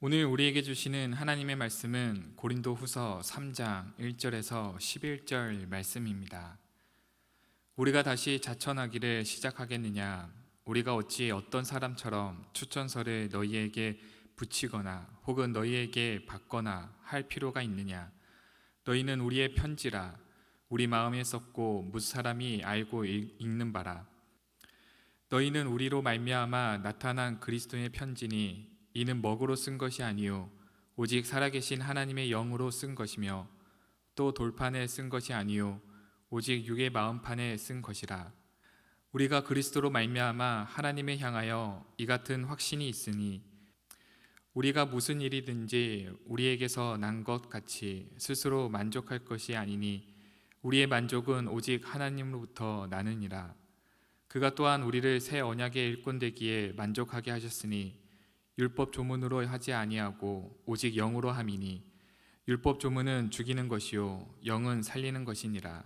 오늘 우리에게 주시는 하나님의 말씀은 고린도 후서 3장 1절에서 11절 말씀입니다. 우리가 다시 자천하기를 시작하겠느냐? 우리가 어찌 어떤 사람처럼 추천서를 너희에게 붙이거나 혹은 너희에게 받거나 할 필요가 있느냐? 너희는 우리의 편지라 우리 마음에 썼고 무슨 사람이 알고 읽- 읽는 바라. 너희는 우리로 말미암아 나타난 그리스도의 편지니 이는 먹으로 쓴 것이 아니요 오직 살아계신 하나님의 영으로 쓴 것이며 또 돌판에 쓴 것이 아니요 오직 육의 마음판에 쓴 것이라. 우리가 그리스도로 말미암아 하나님을 향하여 이 같은 확신이 있으니 우리가 무슨 일이든지 우리에게서 난 것 같이 스스로 만족할 것이 아니니 우리의 만족은 오직 하나님으로부터 나느니라. 그가 또한 우리를 새 언약의 일꾼 되기에 만족하게 하셨으니 율법 조문으로 하지 아니하고 오직 영으로 함이니 율법 조문은 죽이는 것이요 영은 살리는 것이니라.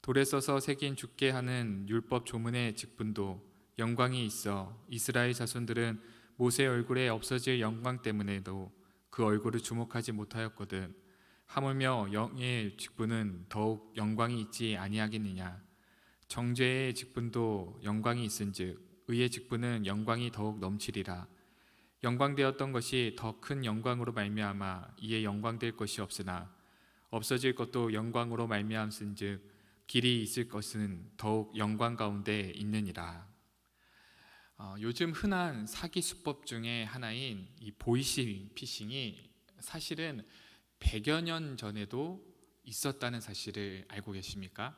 돌에 써서 새긴 죽게 하는 율법 조문의 직분도 영광이 있어 이스라엘 자손들은 모세 얼굴에 없어질 영광 때문에도 그 얼굴을 주목하지 못하였거든 하물며 영의 직분은 더욱 영광이 있지 아니하겠느냐. 정죄의 직분도 영광이 있은즉 의의 직분은 영광이 더욱 넘치리라 영광되었던 것이 더 큰 영광으로 말미암아 이에 영광될 것이 없으나 없어질 것도 영광으로 말미암은즉 길이 있을 것은 더욱 영광 가운데 있느니라. 어, 요즘 흔한 사기 수법 중에 하나인 이 보이시 피싱이 사실은 100여 년 전에도 있었다는 사실을 알고 계십니까?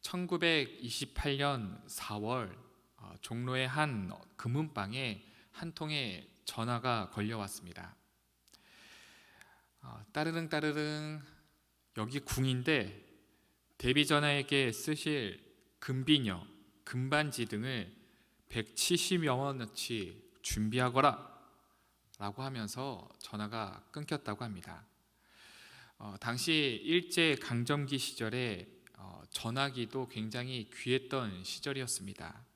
1928년 4월 어, 종로의 한 금은방에 한 통의 전화가 걸려왔습니다. 어, 따르릉 따르릉 여기 궁인데 데뷔 전화에게 쓰실 금비녀, 금반지 등을 170여 원어치 준비하거라 라고 하면서 전화가 끊겼다고 합니다. 어, 당시 일제 강점기 시절에 어, 전화기도 굉장히 귀했던 시절이었습니다.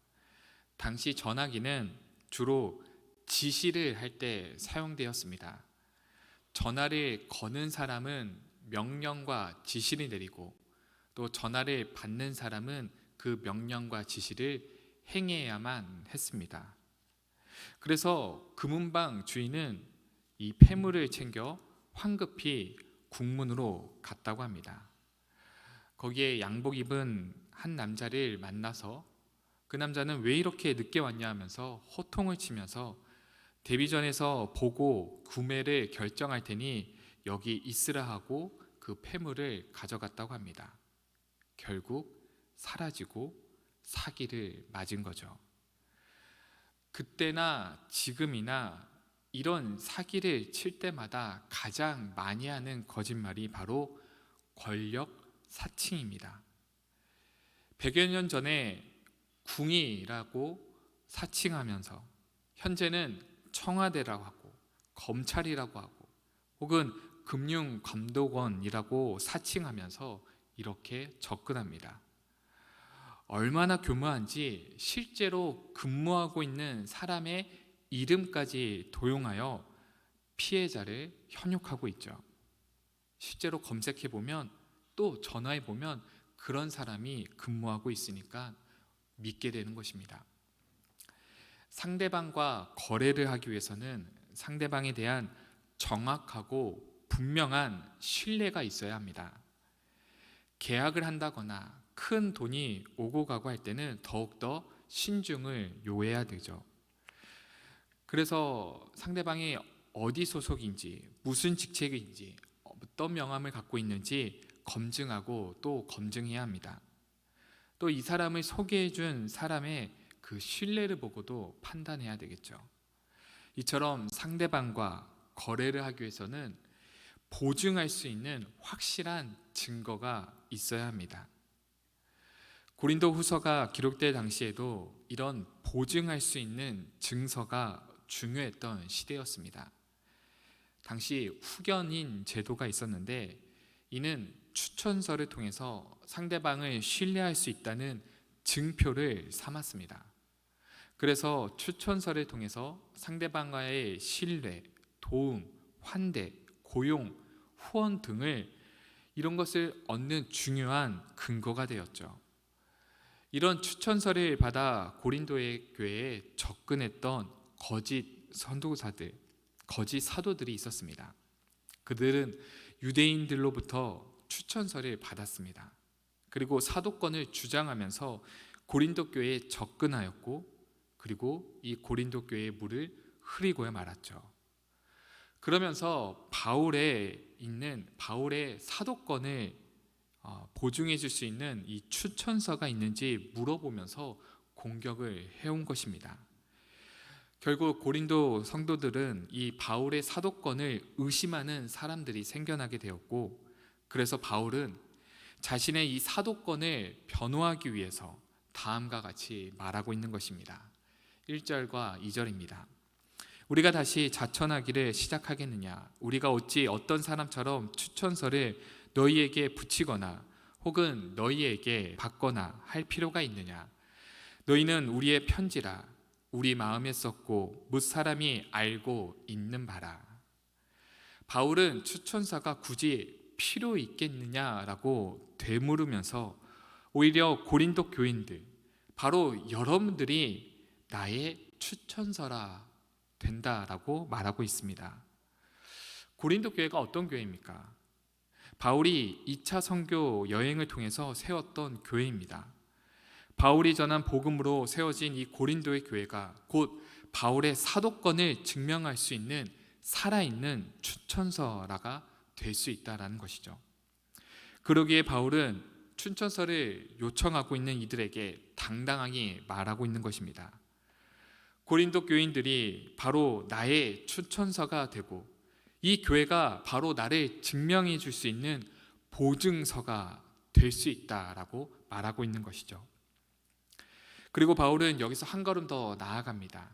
당시 전화기는 주로 지시를 할 때 사용되었습니다. 전화를 거는 사람은 명령과 지시를 내리고 또 전화를 받는 사람은 그 명령과 지시를 행해야만 했습니다. 그래서 금은방 주인은 이 폐물을 챙겨 황급히 국문으로 갔다고 합니다. 거기에 양복 입은 한 남자를 만나서 그 남자는 왜 이렇게 늦게 왔냐 하면서 호통을 치면서 데뷔전에서 보고 구매를 결정할 테니 여기 있으라 하고 그 폐물을 가져갔다고 합니다. 결국 사라지고 사기를 맞은 거죠. 그때나 지금이나 이런 사기를 칠 때마다 가장 많이 하는 거짓말이 바로 권력 사칭입니다. 100여 년 전에 궁이라고 사칭하면서 현재는 청와대라고 하고 검찰이라고 하고 혹은 금융감독원이라고 사칭하면서 이렇게 접근합니다. 얼마나 교묘한지 실제로 근무하고 있는 사람의 이름까지 도용하여 피해자를 현혹하고 있죠. 실제로 검색해 보면 또 전화해 보면 그런 사람이 근무하고 있으니까 믿게 되는 것입니다. 상대방과 거래를 하기 위해서는 상대방에 대한 정확하고 분명한 신뢰가 있어야 합니다. 계약을 한다거나 큰 돈이 오고 가고 할 때는 더욱더 신중을 요해야 되죠. 그래서 상대방이 어디 소속인지, 무슨 직책인지, 어떤 명함을 갖고 있는지 검증하고 또 검증해야 합니다. 또 이 사람을 소개해 준 사람의 그 신뢰를 보고도 판단해야 되겠죠. 이처럼 상대방과 거래를 하기 위해서는 보증할 수 있는 확실한 증거가 있어야 합니다. 고린도 후서가 기록될 당시에도 이런 보증할 수 있는 증서가 중요했던 시대였습니다. 당시 후견인 제도가 있었는데 이는 추천서를 통해서 상대방을 신뢰할 수 있다는 증표를 삼았습니다. 그래서 추천서를 통해서 상대방과의 신뢰, 도움, 환대, 고용, 후원 등을 이런 것을 얻는 중요한 근거가 되었죠. 이런 추천서를 받아 고린도의 교회에 접근했던 거짓 선도사들, 거짓 사도들이 있었습니다. 그들은 유대인들로부터 추천서를 받았습니다. 그리고 사도권을 주장하면서 고린도 교회에 접근하였고 그리고 이 고린도 교회의 물을 흐리고야 말았죠. 그러면서 바울에 있는 바울의 사도권을 어, 보증해 줄 수 있는 이 추천서가 있는지 물어보면서 공격을 해온 것입니다. 결국 고린도 성도들은 이 바울의 사도권을 의심하는 사람들이 생겨나게 되었고 그래서 바울은 자신의 이 사도권을 변호하기 위해서 다음과 같이 말하고 있는 것입니다. 1절과 2절입니다. 우리가 다시 자천하기를 시작하겠느냐? 우리가 어찌 어떤 사람처럼 추천서를 너희에게 붙이거나 혹은 너희에게 받거나 할 필요가 있느냐? 너희는 우리의 편지라 우리 마음에 썼고 뭇 사람이 알고 있는 바라. 바울은 추천서가 굳이 필요 있겠느냐라고 되물으면서 오히려 고린도 교인들 바로 여러분들이 나의 추천서라 된다라고 말하고 있습니다. 고린도 교회가 어떤 교회입니까? 바울이 2차 선교 여행을 통해서 세웠던 교회입니다. 바울이 전한 복음으로 세워진 이 고린도의 교회가 곧 바울의 사도권을 증명할 수 있는 살아있는 추천서라가 될 수 있다라는 것이죠. 그러기에 바울은 추천서를 요청하고 있는 이들에게 당당하게 말하고 있는 것입니다. 고린도 교인들이 바로 나의 추천서가 되고 이 교회가 바로 나를 증명해 줄 수 있는 보증서가 될 수 있다라고 말하고 있는 것이죠. 그리고 바울은 여기서 한 걸음 더 나아갑니다.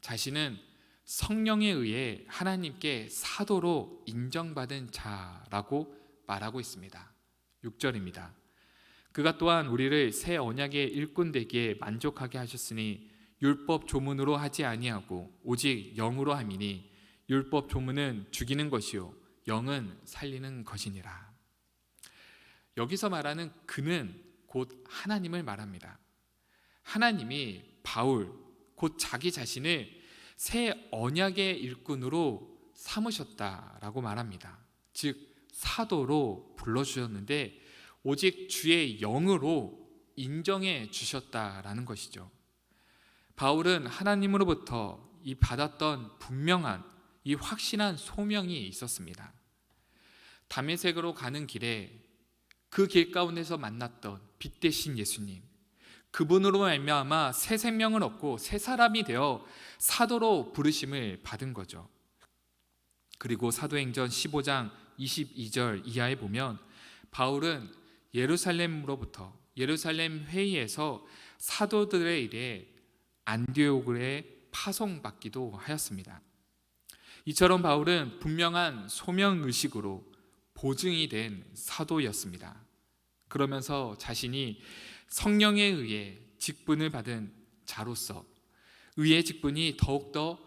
자신은 성령에 의해 하나님께 사도로 인정받은 자라고 말하고 있습니다. 6절입니다. 그가 또한 우리를 새 언약의 일꾼 되기에 만족하게 하셨으니 율법 조문으로 하지 아니하고 오직 영으로 함이니 율법 조문은 죽이는 것이요 영은 살리는 것이니라. 여기서 말하는 그는 곧 하나님을 말합니다. 하나님이 바울 곧 자기 자신을 새 언약의 일꾼으로 삼으셨다라고 말합니다. 즉 사도로 불러 주셨는데 오직 주의 영으로 인정해 주셨다라는 것이죠. 바울은 하나님으로부터 이 받았던 분명한 이 확신한 소명이 있었습니다. 담에색으로 가는 길에 그 길 가운데서 만났던 빛 대신 예수님, 그분으로 말미암아 새 생명을 얻고 새 사람이 되어 사도로 부르심을 받은 거죠. 그리고 사도행전 15장 22절 이하에 보면 바울은 예루살렘으로부터 예루살렘 회의에서 사도들의 일에 안디옥에 파송받기도 하였습니다. 이처럼 바울은 분명한 소명 의식으로 보증이 된 사도였습니다. 그러면서 자신이 성령에 의해 직분을 받은 자로서 의의 직분이 더욱더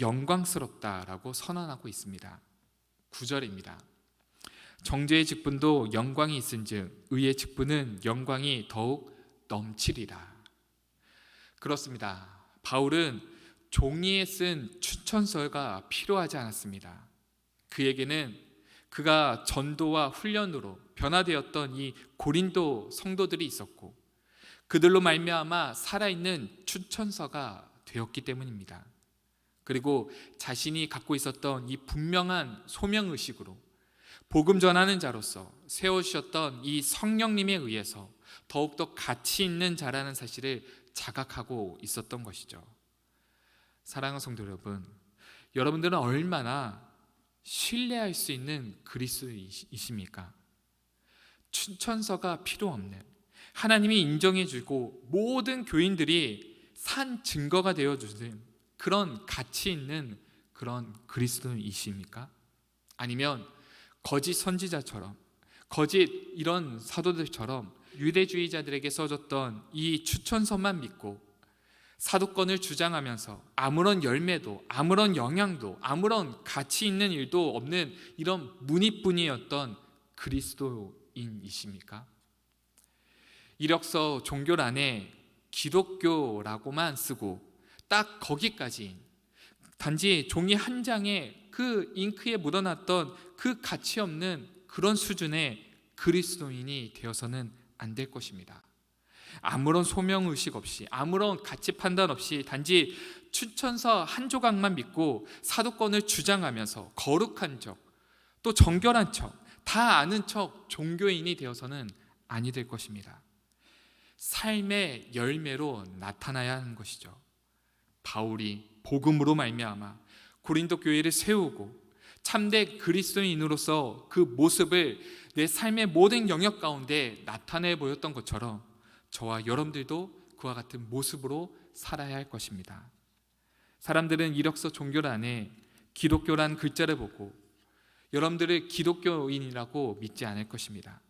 영광스럽다라고 선언하고 있습니다. 9절입니다. 정죄의 직분도 영광이 있은즉 의의 직분은 영광이 더욱 넘치리라. 그렇습니다. 바울은 종이에 쓴 추천서가 필요하지 않았습니다. 그에게는 그가 전도와 훈련으로 변화되었던 이 고린도 성도들이 있었고 그들로 말미암아 살아있는 추천서가 되었기 때문입니다. 그리고 자신이 갖고 있었던 이 분명한 소명 의식으로 복음 전하는 자로서 세워 주셨던 이 성령님에 의해서 더욱더 가치 있는 자라는 사실을 자각하고 있었던 것이죠. 사랑하는 성도 여러분, 여러분들은 얼마나 신뢰할 수 있는 그리스도이십니까? 추천서가 필요 없는 하나님이 인정해 주고 모든 교인들이 산 증거가 되어 주는 그런 가치 있는 그런 그리스도이십니까? 아니면 거짓 선지자처럼 거짓 이런 사도들처럼 유대주의자들에게 써줬던 이 추천서만 믿고 사도권을 주장하면서 아무런 열매도 아무런 영향도 아무런 가치 있는 일도 없는 이런 문이뿐이었던 그리스도인이십니까? 이력서 종교란에 기독교라고만 쓰고 딱 거기까지 단지 종이 한 장에 그 잉크에 묻어놨던 그 가치 없는 그런 수준의 그리스도인이 되어서는 안 될 것입니다. 아무런 소명 의식 없이 아무런 가치 판단 없이 단지 추천서 한 조각만 믿고 사도권을 주장하면서 거룩한 척, 또 정결한 척, 다 아는 척 종교인이 되어서는 아니 될 것입니다. 삶의 열매로 나타나야 하는 것이죠. 바울이 복음으로 말미암아 고린도 교회를 세우고 참된 그리스도인으로서 그 모습을 내 삶의 모든 영역 가운데 나타내 보였던 것처럼 저와 여러분들도 그와 같은 모습으로 살아야 할 것입니다. 사람들은 이력서 종교란에 기독교란 글자를 보고 여러분들을 기독교인이라고 믿지 않을 것입니다.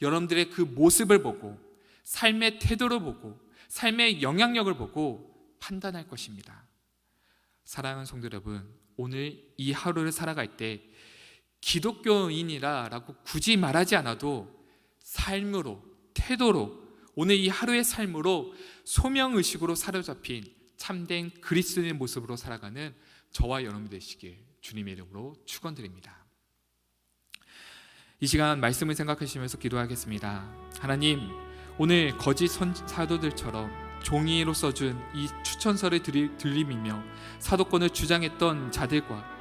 여러분들의 그 모습을 보고 삶의 태도를 보고 삶의 영향력을 보고 판단할 것입니다. 사랑하는 성도 여러분, 오늘 이 하루를 살아갈 때 기독교인이라라고 굳이 말하지 않아도 삶으로 태도로 오늘 이 하루의 삶으로 소명 의식으로 사로잡힌 참된 그리스도의 모습으로 살아가는 저와 여러분 되시길 주님의 이름으로 축원드립니다. 이 시간 말씀을 생각하시면서 기도하겠습니다. 하나님, 오늘 거짓 선, 사도들처럼 종이로 써준 이 추천서를 들림이며 사도권을 주장했던 자들과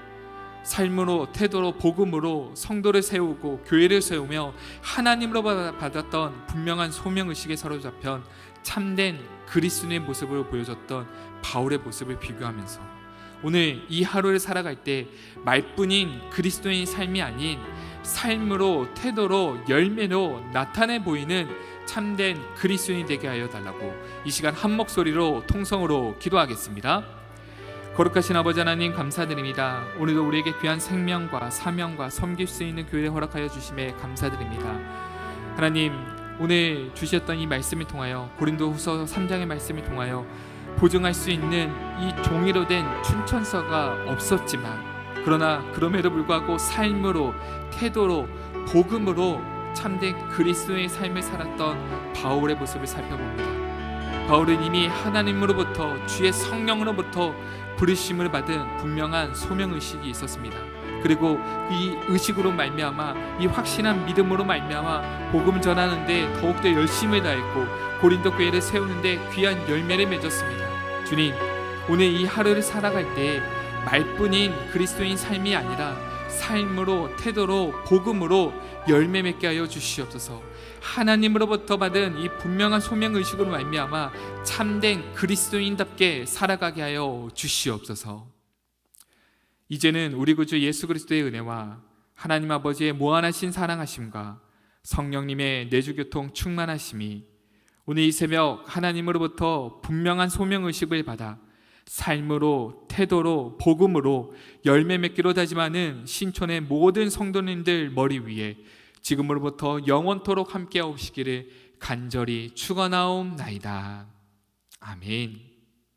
삶으로 태도로 복음으로 성도를 세우고 교회를 세우며 하나님으로 받았던 분명한 소명 의식에 사로잡혀 참된 그리스도의 모습을 보여줬던 바울의 모습을 비교하면서 오늘 이 하루를 살아갈 때 말뿐인 그리스도의 삶이 아닌 삶으로 태도로 열매로 나타내 보이는 참된 그리스도인이 되게 하여 달라고 이 시간 한 목소리로 통성으로 기도하겠습니다. 거룩하신 아버지 하나님 감사드립니다. 오늘도 우리에게 귀한 생명과 사명과 섬길 수 있는 교회를 허락하여 주심에 감사드립니다. 하나님 오늘 주셨던 이 말씀을 통하여 고린도후서 3장의 말씀을 통하여 보증할 수 있는 이 종이로 된 춘천서가 없었지만 그러나 그럼에도 불구하고 삶으로 태도로 복음으로 참된 그리스도의 삶을 살았던 바울의 모습을 살펴봅니다. 바울은 이미 하나님으로부터 주의 성령으로부터 부르심을 받은 분명한 소명 의식이 있었습니다. 그리고 이 의식으로 말미암아 이 확신한 믿음으로 말미암아 복음 전하는데 더욱더 열심을 다했고 고린도 교회를 세우는데 귀한 열매를 맺었습니다. 주님, 오늘 이 하루를 살아갈 때 말뿐인 그리스도인 삶이 아니라 삶으로 태도로 복음으로 열매 맺게 하여 주시옵소서. 하나님으로부터 받은 이 분명한 소명 의식으로 말미암아 참된 그리스도인답게 살아가게 하여 주시옵소서. 이제는 우리 구주 예수 그리스도의 은혜와 하나님 아버지의 무한하신 사랑하심과 성령님의 내주교통 충만하심이 오늘 이 새벽 하나님으로부터 분명한 소명 의식을 받아 삶으로 태도로 복음으로 열매 맺기로 다짐하는 신촌의 모든 성도님들 머리 위에 지금으로부터 영원토록 함께 하시기를 간절히 축원하옵나이다. 아멘.